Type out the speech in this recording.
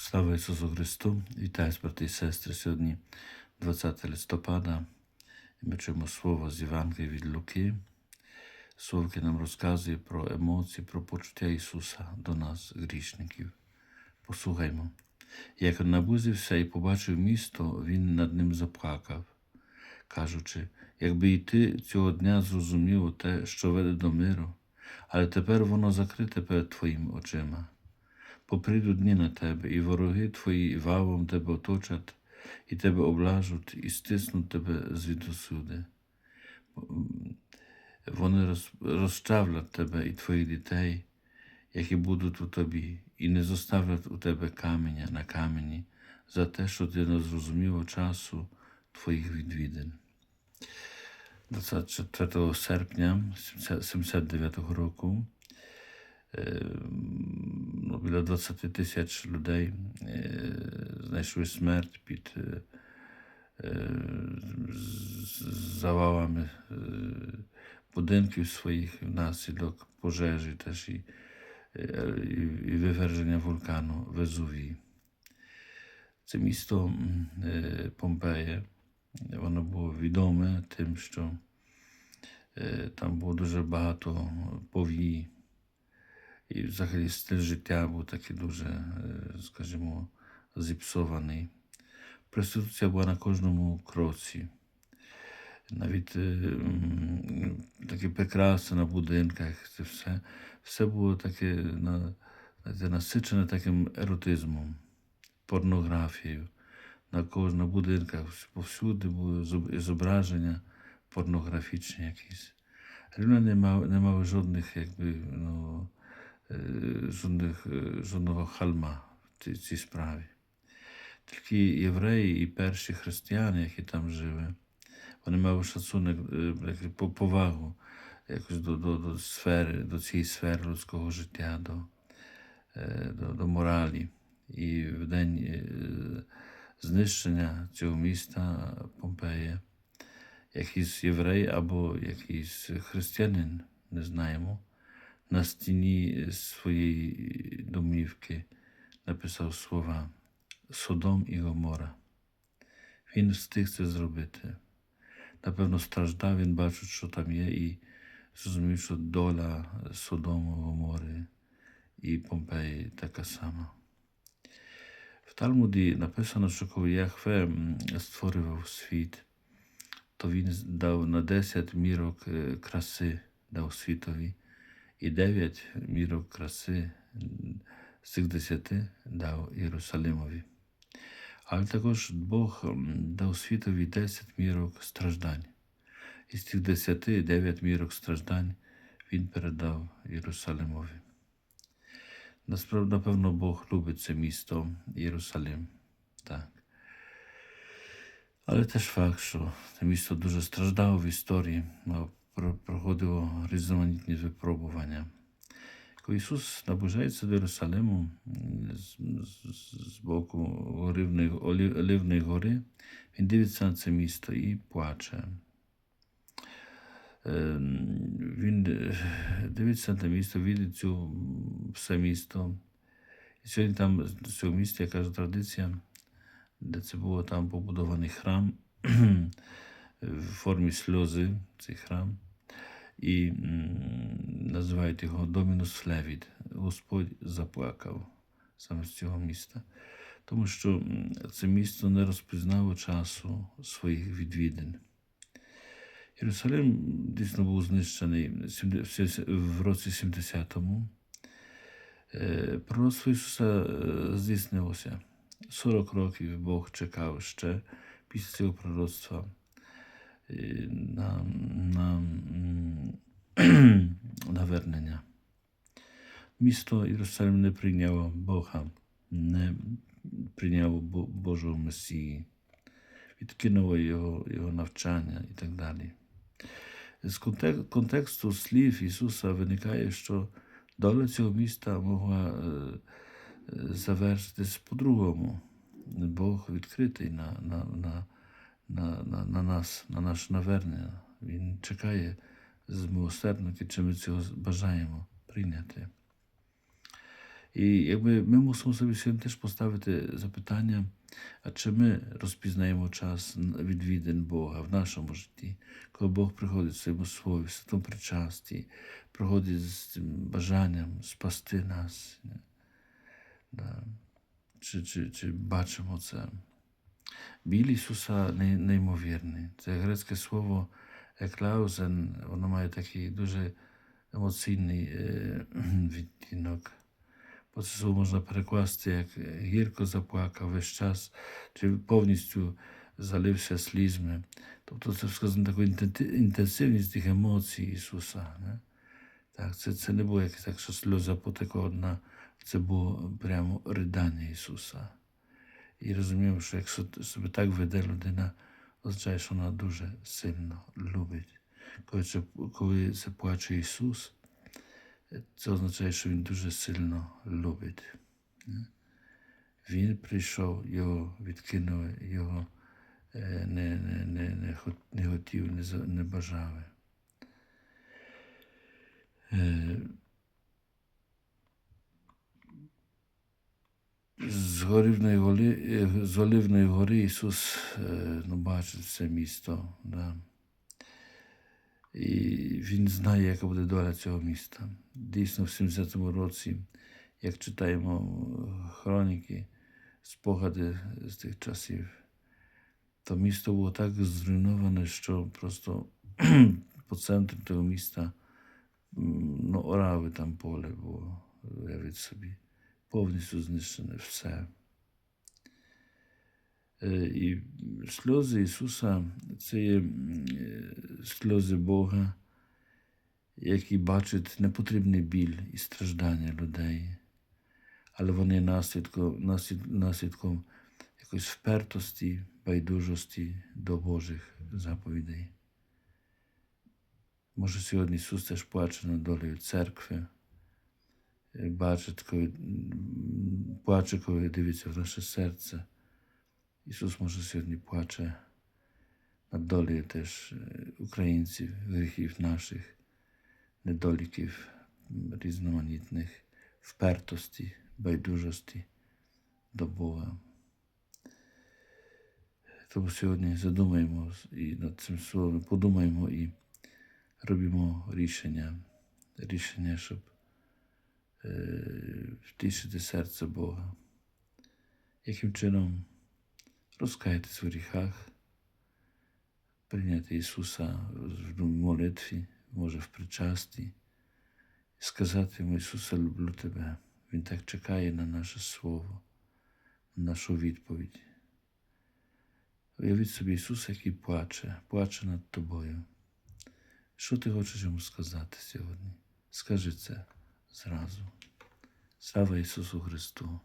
Слава Ісусу Христу! Вітаю, брати і сестри. Сьогодні 20 листопада. Ми чуємо слово з Євангелія від Луки. Слово, яке нам розказує про емоції, про почуття Ісуса до нас, грішників. Послухаймо. Як він наблизився і побачив місто, він над ним заплакав, кажучи, якби і ти цього дня зрозумів те, що веде до миру, але тепер воно закрите перед твоїми очима. Поприйдуть дні на тебе, і вороги твої валом тебе оточать, і тебе облажуть, і стиснуть тебе звідусюди. Вони роз, розчавлять тебе і твоїх дітей, які будуть у тобі, і не зоставлять у тебе каменя на камені за те, що ти не зрозумів часу твоїх відвідин. 24 серпня 79 року біля 20 тисяч людей е, знайшли смерть під е, е, з- завалами е, будинків своїх внаслідок пожежі теж і, е, і, і виверження вулкану Везувій. Це місто м, е, Помпея, воно було відоме тим, що е, там було дуже багато повій. І взагалі стиль життя був такий дуже, е, скажімо, зіпсований. Проституція була на кожному кроці. Навіть е, такі прикраси на будинках, це все, все було таке на, насичене таким еротизмом, порнографією. На кожному будинках повсюди були зображення порнографічні якісь. Рівно не мав, не мав жодних, якби, ну, жодних, е, жодного халма в цій, справі. Тільки євреї і перші християни, які там жили, вони мали шацунок, е, повагу якось до, до, до сфери, до цієї сфери людського життя, до, е, до, до моралі. І в день е, знищення цього міста Помпея якийсь єврей або якийсь християнин, не знаємо, на стіні своєї домівки написав слова Содом і Гомора. Він встиг це зробити. Напевно, страждав, він бачив, що там є, і зрозумів, що доля Содому, Гомори і Помпеї така сама. В Талмуді написано, що коли Яхве створював світ, то він дав на 10 мірок е, краси дав світові, і 9 мірок краси з цих 10 дав Єрусалимові. Але також Бог дав світові 10 мірок страждань. Із цих 10 9 мірок страждань він передав Єрусалимові. Насправді, напевно, Бог любить це місто Єрусалим. Так. Але теж факт, що це місто дуже страждало в історії, мав- проходило різноманітні випробування. Коли Ісус наближається до Єрусалиму з, з, з боку Оливної, гори, він дивиться на це місто і плаче. Ем, Він е, дивиться на те місто, видить цю все місто. І сьогодні там з цього міста, яка ж традиція, де це було там побудований храм в формі сльози, цей храм. І називають його Домінус Флевід. Господь заплакав саме з цього міста. Тому що це місто не розпізнало часу своїх відвідин. Єрусалим дійсно був знищений в році 70-му. Е, Пророцтво Ісуса е, здійснилося. 40 років Бог чекав ще після цього пророцтва е, на, на, навернення. Місто Єрусалим не прийняло Бога, не прийняло Божого Месії, відкинуло його, його навчання і так далі. З контексту слів Ісуса виникає, що доля цього міста могла е, завершитись по-другому. Бог відкритий на, на, на, на, на нас, на наше навернення. Він чекає з милосердники, чи ми цього бажаємо прийняти. І якби ми мусимо собі сьогодні теж поставити запитання, а чи ми розпізнаємо час відвідин Бога в нашому житті, коли Бог приходить в своєму слові, в святому причасті, приходить з цим бажанням спасти нас. Да. Чи, чи, чи бачимо це? Біль Ісуса неймовірний. Це грецьке слово еклаузен, воно має такий дуже емоційний е, відтінок. Бо це слово можна перекласти як гірко заплакав весь час, чи повністю залився слізьми. Тобто це сказано таку інтенти- інтенсивність тих емоцій Ісуса. Не? Так, це, це не було якесь так, що сльоза потекла одна, це було прямо ридання Ісуса. І розуміємо, що якщо т- себе так веде людина, означає, що вона дуже сильно любить. Коли це, коли це плаче Ісус, це означає, що Він дуже сильно любить. Він прийшов, його відкинули, його е, не, не, не, не, не хотів, не, не бажали. Е, З Горівної гори, е, з Оливної гори Ісус е, ну, бачить це місто. Да. І Він знає, яка буде доля цього міста. Дійсно, в 70-му році, як читаємо хроніки, спогади з тих часів, то місто було так зруйноване, що просто по центру того міста ну, орави там поле було, уявіть собі повністю знищене все. Е, І сльози Ісуса це є е, сльози Бога, які бачать непотрібний біль і страждання людей, але вони наслідком, наслідком якоїсь впертості, байдужості до Божих заповідей. Може, сьогодні Ісус теж плаче над долею церкви бачить, плаче, коли дивиться в наше серце. Ісус може сьогодні плаче над долею теж е, українців, гріхів наших, недоліків м, різноманітних, впертості, байдужості до Бога. Тому сьогодні задумаємо і над цим словом, подумаємо і робимо рішення, рішення, щоб е, втішити серце Бога. Яким чином розкаятись в гріхах, прийняти Ісуса в молитві, може в причасті, і сказати йому, Ісусе, люблю Тебе. Він так чекає на наше Слово, на нашу відповідь. Уявіть собі Ісуса, який плаче, плаче над тобою. Що ти хочеш йому сказати сьогодні? Скажи це зразу. Слава Ісусу Христу!